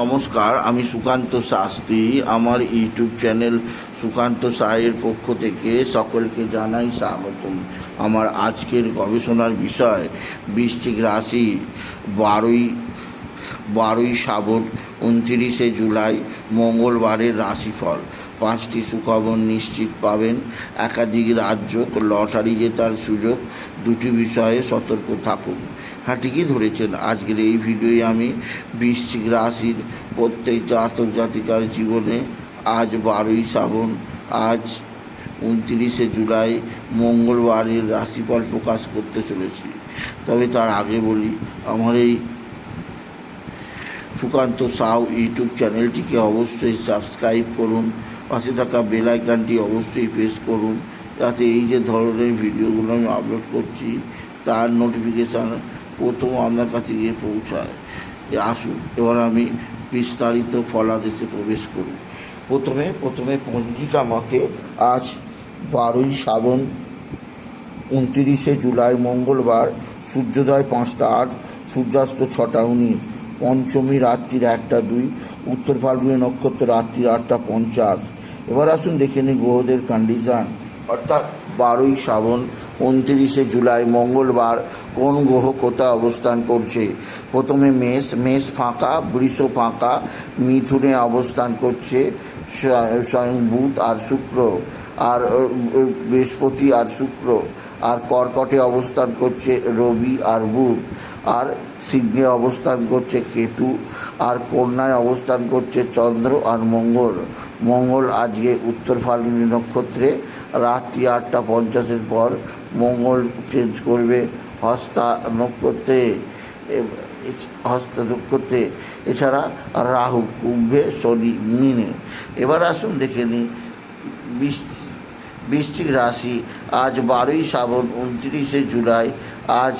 নমস্কার, আমি সুকান্ত শাস্ত্রী। আমার ইউটিউব চ্যানেল সুকান্ত সাহের পক্ষ থেকে সকলকে জানাই স্বাগতম। আমার আজকের গবেষণার বিষয়, বৃশ্চিক রাশি বারোই বারোই শ্রাবণ, উনত্রিশে জুলাই, মঙ্গলবারের রাশিফল। পাঁচটি সুখবর নিশ্চিত পাবেন। একাধিক রাজ্য লটারি জেতার সুযোগ। দুটি বিষয়ে সতর্ক থাকুন। হ্যাঁ ধরেছেন। আজকের এই ভিডিওয়ে আমি বৃশ্চিক রাশির প্রত্যেক জাতক জাতিকার জীবনে আজ বারোই শ্রাবণ, আজ উনত্রিশে জুলাই মঙ্গলবারের রাশিফল প্রকাশ করতে চলেছি। তবে তার আগে বলি, আমার এই সুকান্ত সাউ ইউটিউব চ্যানেলটিকে অবশ্যই সাবস্ক্রাইব করুন, পাশে থাকা বেল আইকনটি অবশ্যই প্রেস করুন, যাতে এই যে ধরনের ভিডিওগুলো আমি আপলোড করছি, তার নোটিফিকেশান প্রথম আপনার কাছে গিয়ে পৌঁছায়। আসুন, এবার আমি বিস্তারিত ফলাদেশে প্রবেশ করি। প্রথমে প্রথমে পঞ্জিকা মতে আজ বারোই শ্রাবণ, উনত্রিশে জুলাই মঙ্গলবার, সূর্যোদয় পাঁচটা আট, সূর্যাস্ত ছটা উনিশ, পঞ্চমী রাত্রির একটা দুই, উত্তর ফাল্গুনি নক্ষত্র রাত্রির আটটা পঞ্চাশ। এবার আসুন দেখে নিই গ্রহদের কন্ডিশান অর্থাৎ বারোই শ্রাবণ, উনত্রিশে জুলাই মঙ্গলবার কোন গ্রহ কোথায় অবস্থান করছে? প্রথমে মেষ মেষ ফাঁকা, বৃষ ফাঁকা, মিথুনে অবস্থান করছে স্বয়ং বুধ আর শুক্র, আর বৃহস্পতি আর শুক্র, আর কর্কটে অবস্থান করছে রবি আর বুধ, আর সিংহে অবস্থান করছে কেতু, আর কন্যায় অবস্থান করছে চন্দ্র আর মঙ্গল। মঙ্গল আজকে উত্তর ফাল্গুনি নক্ষত্রে, রাত্রি আটটা পঞ্চাশের পর মঙ্গল চেঞ্জ করবে হস্তা নক্ষত্রে করতে হস্ত নক্ষত্রে এছাড়া রাহু, কুম্ভে, শনি, মিনে। এবার আসুন দেখে নিই বৃষ- বৃশ্চিক রাশি। আজ বারোই শ্রাবণ, উনত্রিশে জুলাই। আজ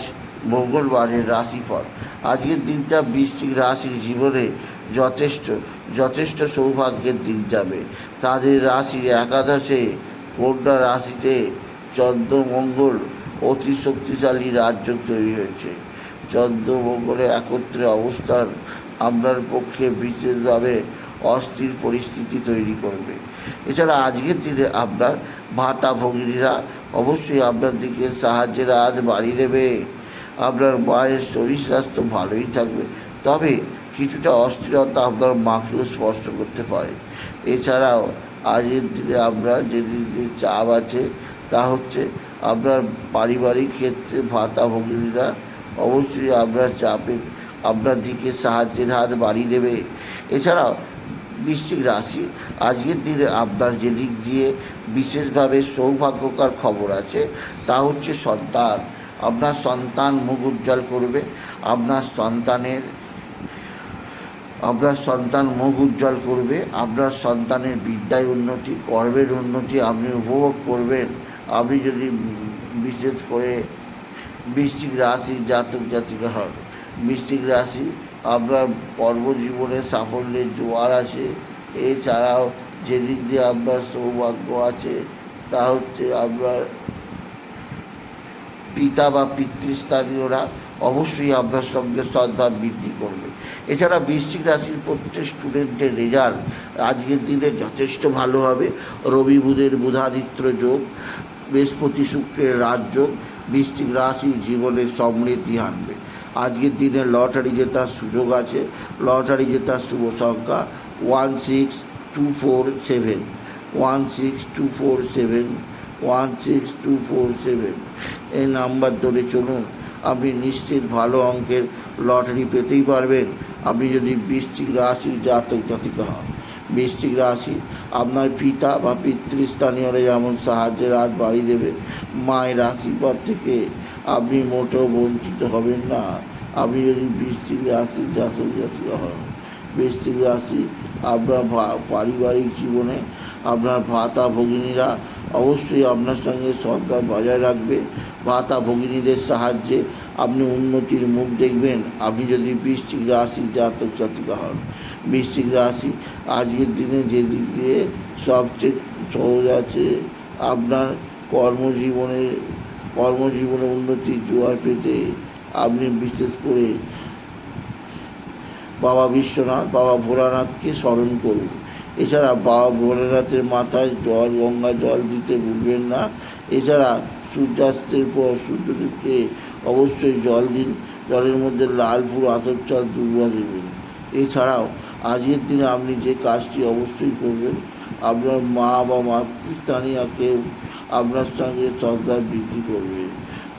মঙ্গলবারের রাশিফল। আজকের দিনটা বৃশ্চিক রাশির জীবনে যথেষ্ট যথেষ্ট সৌভাগ্যের দিন যাবে। তাদের রাশির একাদশে, কন্যা রাশিতে চন্দ্র, মঙ্গল অতি শক্তিশালী রাজ্য তৈরি হয়েছে। চন্দ্র মঙ্গলের একত্রে অবস্থান আপনার পক্ষে বিশেষভাবে অস্থির পরিস্থিতি তৈরি করবে। এছাড়া আজকের দিনে আপনার ভাতা ভগিনীরা অবশ্যই আপনার দিকে সাহায্যের হাত বাড়িয়ে দেবে। আপনার মায়ের শরীর স্বাস্থ্য ভালোই থাকবে। তবে কিছুটা অস্থিরতা আপনার মাকেও স্পর্শ করতে পারে। এছাড়াও আজকের দিনে আপনার যে চাপ আছে তা হচ্ছে আপনার পারিবারিক ক্ষেত্রে ভাতা ভগিনীরা অবশ্যই আপনার চাপে আপনার দিকে সাহায্যের হাত বাড়িয়ে দেবে। এছাড়াও বৃশ্চিক রাশি, আজকের দিনে আপনার যেদিক দিয়ে বিশেষভাবে সৌভাগ্যকর খবর আছে, তা হচ্ছে সন্তান। আপনার সন্তান মুখ উজ্জ্বল করবে, আপনার সন্তানের, আপনার সন্তান মুখ উজ্জ্বল করবে, আপনার সন্তানের বিদ্যায় উন্নতি, কর্মের উন্নতি আপনি উপভোগ করবেন। আপনি যদি বিশেষ করে বৃষ্টিক রাশি জাতক জাতিকা হন বৃশ্চিক রাশি আপনার কর্মজীবনে সাফল্যের জোয়ার আছে এছাড়াও যেদিক দিয়ে আপনার সৌভাগ্য আছে তা হচ্ছে আপনার পিতা বা পিতৃস্থানীয়রা অবশ্যই আপনার সঙ্গে সদ্ভাব বৃদ্ধি করবে এছাড়া বৃশ্চিক রাশির প্রত্যেক স্টুডেন্টের রেজাল্ট আজকের দিনে যথেষ্ট ভালো হবে রবি বুধের বুধাদিত্য যোগ বৃহস্পতি শুক্রের রাজযোগ বৃষ্টিক রাশির জীবনে সমৃদ্ধি আনবে। আজকের দিনে লটারি জেতার সুযোগ আছে। লটারি জেতার শুভ সংখ্যা one six two four seven. One six two four seven. One six two four seven. এই নাম্বার ধরে চলুন, আপনি নিশ্চিত ভালো অঙ্কের লটারি পেতেই পারবেন। আপনি যদি বৃশ্চিক রাশির জাতক জাতিকা হন। বৃশ্চিক রাশি। আপনার পিতা বা পিতৃস্থানীয়রা যেমন সাহায্যের হাত বাড়িয়ে দেবে, মায়ের আশীর্বাদ থেকে আপনি মোটেও বঞ্চিত হবেন না। আপনি যদি বৃশ্চিক রাশির জাতক জাতিকা হন, বৃশ্চিক রাশি আপনার পারিবারিক জীবনে আপনার ভাতা ভগিনীরা অবশ্যই আপনার সঙ্গে সদ্ভাব বজায় রাখবে। ভাতা ভগিনীদের সাহায্যে আপনি উন্নতির মুখ দেখবেন। আপনি যদি বৃশ্চিক রাশির জাতক জাতিকা হন বৃশ্চিক রাশি। আজকের দিনে যে দিক দিয়ে সবচেয়ে সহজ আছে, আপনার কর্মজীবনে কর্মজীবনে উন্নতির জোয়ার পেতে আপনি বিশেষ করে বাবা বিশ্বনাথ, বাবা ভোলানাথকে স্মরণ করুন। এছাড়া বাবা ভোলানাথের মাথায় জল, গঙ্গা জল দিতে ভুলবেন না। এছাড়া সূর্যাস্তের পর সূর্যদেবকে অবশ্যই জল দিন। জলের মধ্যে লাল ফুল, আতর চাল, দুর্বা দেবেন। এছাড়াও আজকের দিনে আপনি যে কাজটি অবশ্যই করবেন, আপনার মা বা মাতৃস্থানীয়কেও আপনার সঙ্গে শ্রদ্ধা বৃদ্ধি করবে।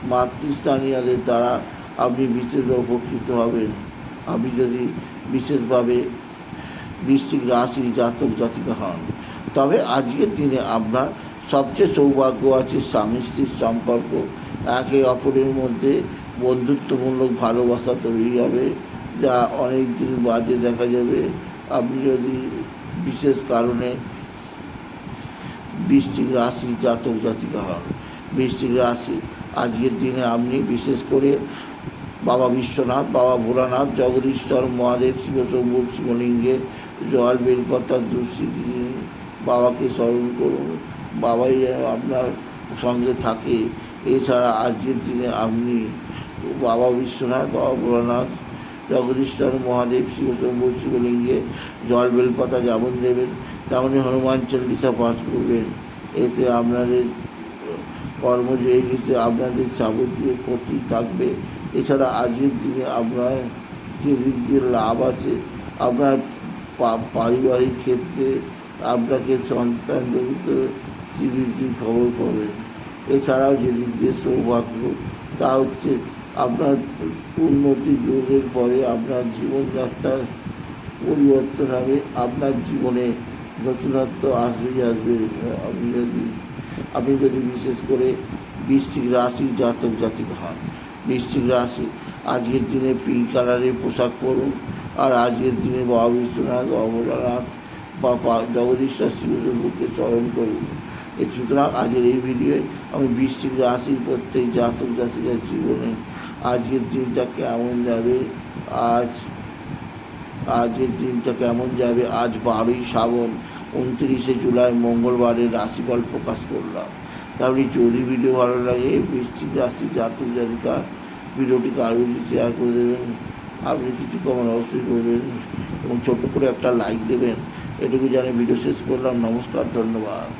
মাতৃস্থানীয়দের দ্বারা আপনি বিশেষভাবে উপকৃত হবেন। আপনি যদি বিশেষভাবে বৃশ্চিক রাশি জাতক জাতিকা হন, তবে আজকের দিনে আপনার সবচেয়ে সৌভাগ্য আছে স্বামী স্ত্রীর সম্পর্ক। একে অপরের মধ্যে বন্ধুত্বমূলক ভালোবাসা তৈরি হবে। যা অনেক দিন বাদে দেখা যাবে। আপনি যদি বিশেষ কারণে বৃষ্টিক রাশি জাতক জাতিকা হন বৃষ্টিক রাশি, আজকের দিনে আপনি বিশেষ করে বাবা বিশ্বনাথ, বাবা ভোলানাথ, জগদীশ্বর, মহাদেব, শিবশম্ভু, শিবলিঙ্গে জল বেলপাতা দুঃস্থিতি দিন বাবাকে স্মরণ করুন। বাবাই যেন আপনার সঙ্গে থাকে। এছাড়া আজকের দিনে আপনি বাবা বিশ্বনাথ, বাবা ভোলানাথ জগদীশ্বর, মহাদেব শিবশম্ভু শিবলিঙ্গে জল বেলপাতা যেমন দেবেন, তেমনি হনুমান চল্লিশা পাঠ করবেন। এতে আপনাদের কর্ম গেছে আপনাদের যাবতীয় ক্ষতি থাকবে। এছাড়া আজকের দিনে আপনার যে দিক দিয়ে লাভ আছে, আপনার পারিবারিক ক্ষেত্রে আপনাকে সন্তান জড়িত স্বীকৃতির খবর পাবেন। এছাড়াও যে দিক দিয়ে সৌভাগ্য, তা হচ্ছে আপনার উন্নতি যোগের পরে আপনার জীবনযাত্রার পরিবর্তন হবে, আপনার জীবনে নতুনত্ব আসবেই আসবে আপনি যদি আপনি যদি বিশেষ করে বৃষ্টিক রাশির জাতক জাতিক হন, বৃষ্টিক রাশি, আজকের দিনে পিঙ্ক কালারের পোশাক পরুন, আর আজকের দিনে বাবা বিশ্বনাথ অমরনাথ বা জগদীশ্বর শিবশম্ভুকে চরণ করুন। সুতরাং আজকের এই ভিডিওয়ে আমি বৃষ্টিক রাশির প্রত্যেক জাতক জাতিকার জীবনে আজকের দিনটা কেমন যাবে? আজ, আজকের দিনটা কেমন যাবে? আজ বারোই শ্রাবণ, উনত্রিশে জুলাই, মঙ্গলবারের রাশিফল প্রকাশ করলাম। তারপরে যদি ভিডিও ভালো লাগে বৃষ্টিক রাশি, জাতক জাতিকা ভিডিওটিকে আরও বেশি শেয়ার করে দেবেন, আপনি কিছু কমেন্ট অবশ্যই করবেন এবং ছোট্ট করে একটা লাইক দেবেন। এটুকু জানিয়ে ভিডিও শেষ করলাম। নমস্কার, ধন্যবাদ।